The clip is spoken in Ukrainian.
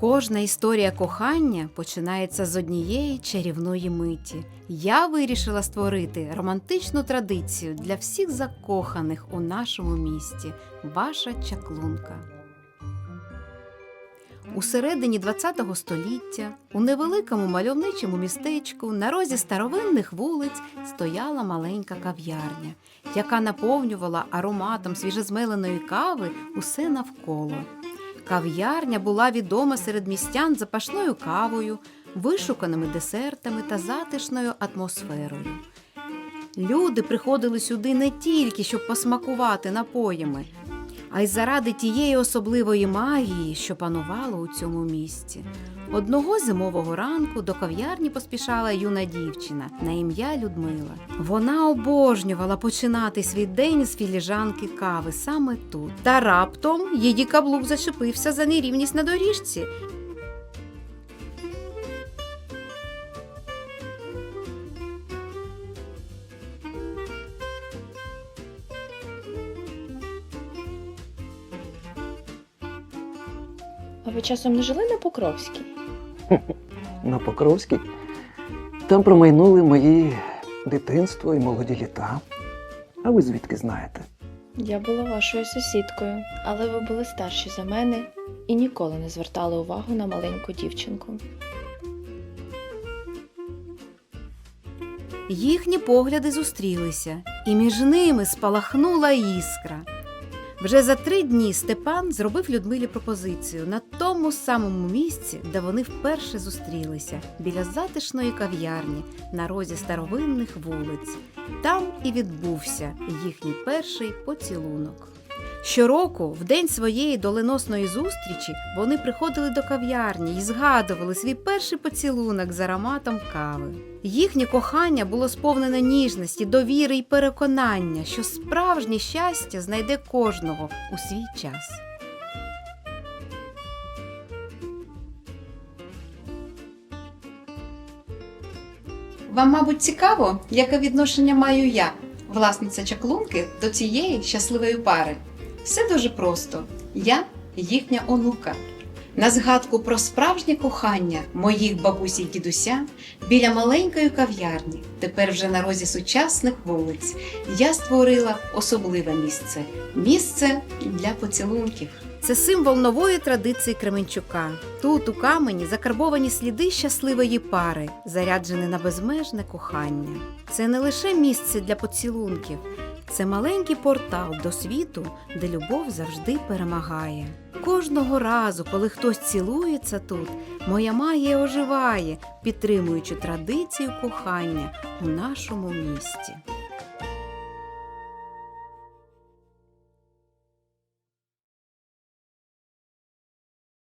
Кожна історія кохання починається з однієї чарівної миті. Я вирішила створити романтичну традицію для всіх закоханих у нашому місті. Ваша чаклунка. У середині ХХ століття у невеликому мальовничому містечку на розі старовинних вулиць стояла маленька кав'ярня, яка наповнювала ароматом свіжезмеленої кави усе навколо. Кав'ярня була відома серед містян запашною кавою, вишуканими десертами та затишною атмосферою. Люди приходили сюди не тільки щоб посмакувати напоями, а й заради тієї особливої магії, що панувала у цьому місті. Одного зимового ранку до кав'ярні поспішала юна дівчина на ім'я Людмила. Вона обожнювала починати свій день з філіжанки кави саме тут. Та раптом її каблук зачепився за нерівність на доріжці. А ви часом не жили на Покровській? на Покровській. Там промайнули мої дитинство і молоді літа. А ви звідки знаєте? Я була вашою сусідкою, але ви були старші за мене і ніколи не звертали увагу на маленьку дівчинку. Їхні погляди зустрілися, і між ними спалахнула іскра. Вже за три дні Степан зробив Людмилі пропозицію на тому самому місці, де вони вперше зустрілися, біля затишної кав'ярні на розі старовинних вулиць. Там і відбувся їхній перший поцілунок. Щороку, в день своєї доленосної зустрічі, вони приходили до кав'ярні і згадували свій перший поцілунок з ароматом кави. Їхнє кохання було сповнене ніжності, довіри і переконання, що справжнє щастя знайде кожного у свій час. Вам, мабуть, цікаво, яке відношення маю я, власниця чаклунки, до цієї щасливої пари. Все дуже просто. Я їхня онука. На згадку про справжнє кохання моїх бабусі й дідуся біля маленької кав'ярні, тепер вже на розі сучасних вулиць, я створила особливе місце місце для поцілунків. Це символ нової традиції Кременчука. Тут у камені закарбовані сліди щасливої пари, заряджені на безмежне кохання. Це не лише місце для поцілунків, це маленький портал до світу, де любов завжди перемагає. Кожного разу, коли хтось цілується тут, моя магія оживає, підтримуючи традицію кохання у нашому місті.